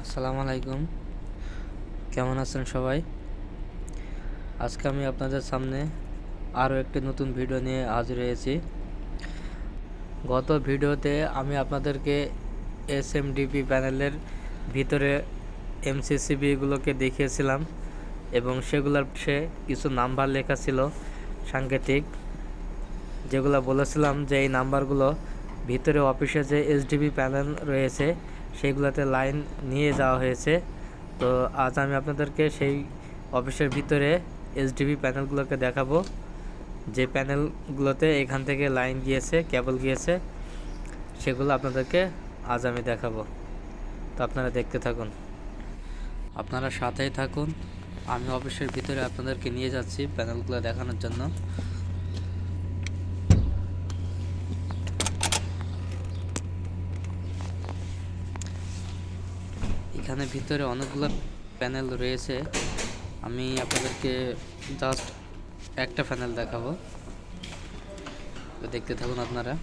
আসসালামু আলাইকুম। কেমন আছেন সবাই? আজকে আমি আপনাদের সামনে আরও একটি নতুন ভিডিও নিয়ে হাজির হয়েছি। গত ভিডিওতে আমি আপনাদেরকে এস এম ডিপি প্যানেলের ভিতরে এমসিসিবিগুলোকে দেখিয়েছিলাম এবং সেগুলোর সে কিছু নাম্বার লেখা ছিল সাংকেতিক, যেগুলো বলেছিলাম যে এই নাম্বারগুলো ভিতরে অফিসে যে এসডিবি প্যানেল রয়েছে সেইগুলোতে লাইন নিয়ে যাওয়া হয়েছে। তো আজ আমি আপনাদেরকে সেই অফিসের ভিতরে এসডিবি প্যানেলগুলোকে দেখাবো। যে প্যানেলগুলোতে এখান থেকে লাইন গিয়েছে কেবল গিয়েছে, সেগুলো আপনাদেরকে আজ আমি দেখাবো। তো আপনারা দেখতে থাকুন। আপনারা সাথেই থাকুন। আমি অফিসের ভিতরে আপনাদেরকে নিয়ে যাচ্ছি প্যানেলগুলো দেখানোর জন্য। এখানে ভিতরে অনেকগুলো প্যানেল রয়েছে। আমি আপনাদেরকে জাস্ট একটা প্যানেল দেখাবো। দেখতে থাকুন আপনারা।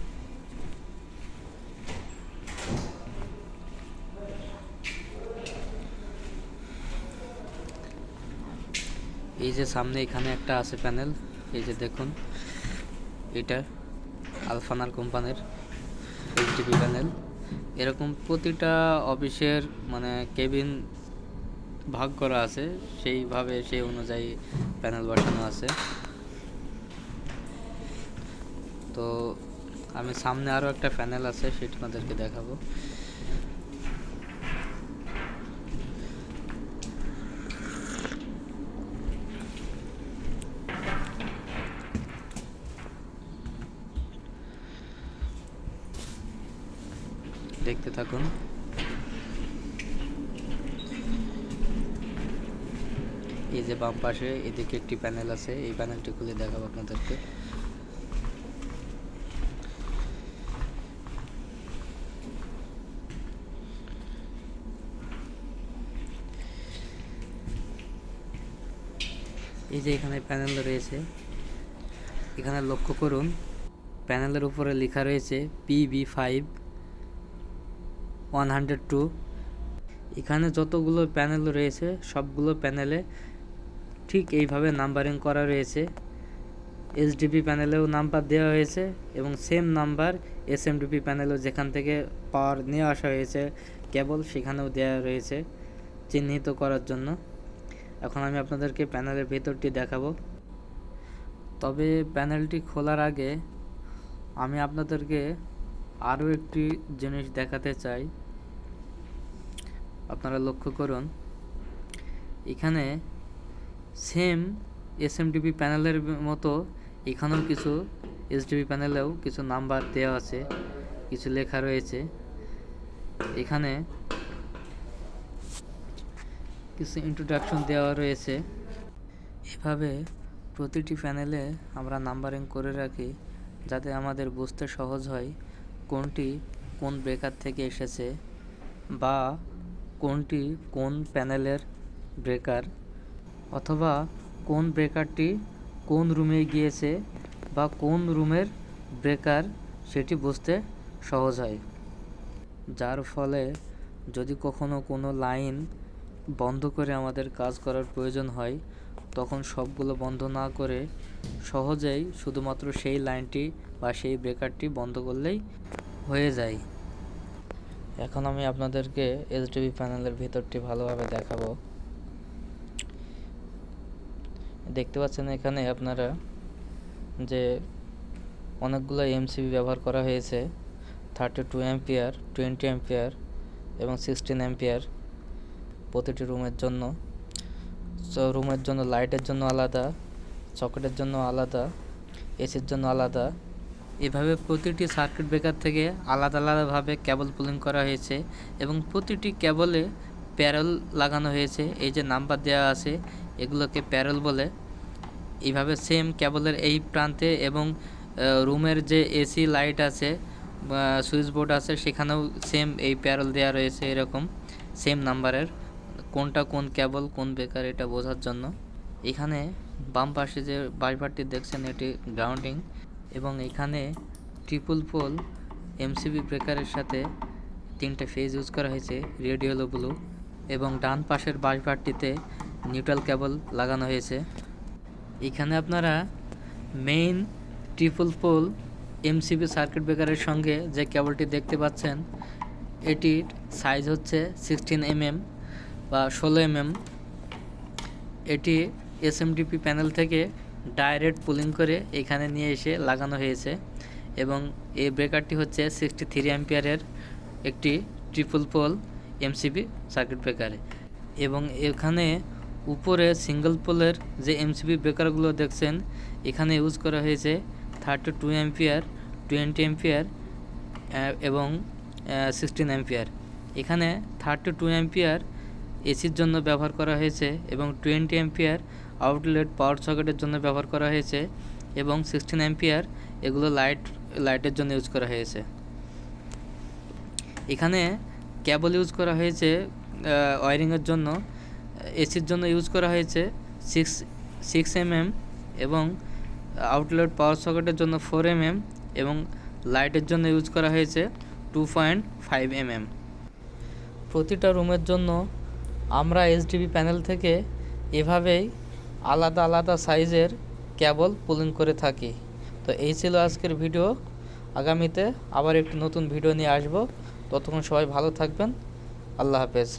এই যে সামনে এখানে একটা আছে প্যানেল। এই যে দেখুন, এটা আলফানার কোম্পানির এইচডিবি প্যানেল। এরকম প্রতিটা অফিসের মানে কেবিন ভাগ করা আছে, সেইভাবে সেই অনুযায়ী প্যানেল বসানো আছে। তো আমি সামনে আরও একটা প্যানেল আছে, সেটা আপনাদেরকে দেখাবো। দেখতে থাকুন। এই যে বাম পাশে এদিকে একটি প্যানেল আছে, এই প্যানেলটি খুলে দেখাবো আপনাদেরকে। এই যে এখানে প্যানেল রয়েছে, এখানে লক্ষ্য করুন। প্যানেলের উপরে লেখা রয়েছে PB five one hundred two এখানে যতগুলো প্যানেল রয়েছে, সবগুলো প্যানেলে ঠিক এইভাবে নাম্বারিং করা রয়েছে। এসডিপি প্যানেলেও নাম্বার দেওয়া হয়েছে এবং সেম নাম্বার এস এসএমডিপি প্যানেলেও যেখান থেকে পাওয়ার নিয়ে আসা হয়েছে কেবল সেখানেও দেওয়া রয়েছে, চিহ্নিত করার জন্য। এখন আমি আপনাদেরকে প্যানেলের ভেতরটি দেখাবো। তবে প্যানেলটি খোলার আগে আমি আপনাদেরকে আরও একটি জিনিস দেখাতে চাই। আপনারা লক্ষ্য করুন, এখানে সেম এস এসএমডিপি প্যানেলের মতো এখানেও কিছু এসডিপি প্যানেলেও কিছু নাম্বার দেওয়া আছে, কিছু লেখা রয়েছে। এখানে কিছু ইন্ট্রোডাকশন দেওয়া রয়েছে। এভাবে প্রতিটি প্যানেলে আমরা নাম্বারিং করে রাখি, যাতে আমাদের বুঝতে সহজ হয়। কোনটি কোন ব্রেকার থেকে এসেছে বা কোনটি কোন প্যানেলের ব্রেকার অথবা কোন ব্রেকারটি কোন রুমে গিয়েছে বা কোন রুমের ব্রেকার সেটি বুঝতে সহজ হয়। যার ফলে যদি কখনো কোনো লাইন বন্ধ করে আমাদের কাজ করার প্রয়োজন হয়, তখন সবগুলো বন্ধ না করে সহজেই শুধুমাত্র সেই লাইনটি বা সেই ব্রেকারটি বন্ধ করলেই হয়ে যায়। এখন আমি আপনাদেরকে এইচডিবি প্যানেলের ভিতরটি ভালোভাবে দেখাবো। দেখতে পাচ্ছেন এখানে আপনারা যে অনেকগুলো এমসিবি ব্যবহার করা হয়েছে। Thirty two ampere twenty ampere এবং সিক্সটিন অ্যাম্পিয়ার প্রতিটি রুমের জন্য। সো রুমের জন্য লাইটের জন্য আলাদা সকেটের জন্য আলাদা এসির জন্য আলাদা এভাবে প্রতিটি সার্কিট ব্রেকার থেকে আলাদা আলাদাভাবে কেবল পুলিং করা হয়েছে এবং প্রতিটি কেবলে প্যারেল লাগানো হয়েছে। এই যে নাম্বার দেওয়া আছে, এগুলোকে প্যারেল বলে। এইভাবে সেম কেবলের এই প্রান্তে এবং রুমের যে এসি লাইট আছে সুইচ বোর্ড আছে, সেখানেও সেম এই প্যারেল দেওয়া রয়েছে এরকম সেম নাম্বারের কোনটা কোন কেবল কোন বেকার এটা বোঝার জন্য। এখানে বাম পাশে যে বাইপারটি দেখছেন, এটি গ্রাউন্ডিং এবং এখানে ট্রিপল পোল এমসিবি ব্রেকারের সাথে তিনটে ফেজ ইউজ করা হয়েছে রেড ইয়েলো ব্লু এবং ডান পাশের বাঁশবারটিতে নিউট্রাল কেবল লাগানো হয়েছে। এখানে আপনারা main triple pole MCB circuit ব্রেকারের সঙ্গে যে কেবলটি দেখতে পাচ্ছেন, এটির সাইজ হচ্ছে সিক্সটিন এমএম বা ষোলো এমএম এটি এসএমডিপি প্যানেল থেকে ডাইরেক্ট পুলিং করে এখানে নিয়ে এসে লাগানো হয়েছে এবং এই ব্রেকারটি হচ্ছে সিক্সটি থ্রি অ্যাম্পিয়ারের একটি ট্রিপল পোল এমসিবি সার্কিট ব্রেকারে এবং এখানে উপরে সিঙ্গেল পোলের যে এমসিবি ব্রেকারগুলো দেখছেন, এখানে ইউজ করা হয়েছে thirty two ampere twenty ampere এবং সিক্সটিন অ্যাম্পিয়ার এখানে থার্টি টু অ্যাম্পিয়ার এসির জন্য ব্যবহার করা হয়েছে এবং টোয়েন্টি অ্যাম্পিয়ার আউটলেট পাওয়ার সকেটের জন্য ব্যবহার করা হয়েছে এবং সিক্সটিন অ্যাম্পিয়ার এগুলো লাইট, লাইটের জন্য ইউজ করা হয়েছে। এখানে কেবল ইউজ করা হয়েছে ওয়ারিংয়ের জন্য, এসির জন্য ইউজ করা হয়েছে সিক্স সিক্স এমএম এবং আউটলেট পাওয়ার সকেটের জন্য ফোর এমএম এবং লাইটের জন্য ইউজ করা হয়েছে টু পয়েন্ট ফাইভ এমএম প্রতিটা রুমের জন্য আমরা এইচডিবি প্যানেল থেকে এভাবেই আলাদা আলাদা সাইজের কেবল পুলিং করে থাকি। তো এই ছিল আজকের ভিডিও। আগামীতে আবার একটি নতুন ভিডিও নিয়ে আসব। ততক্ষণ সবাই ভালো থাকবেন। আল্লাহ হাফেজ।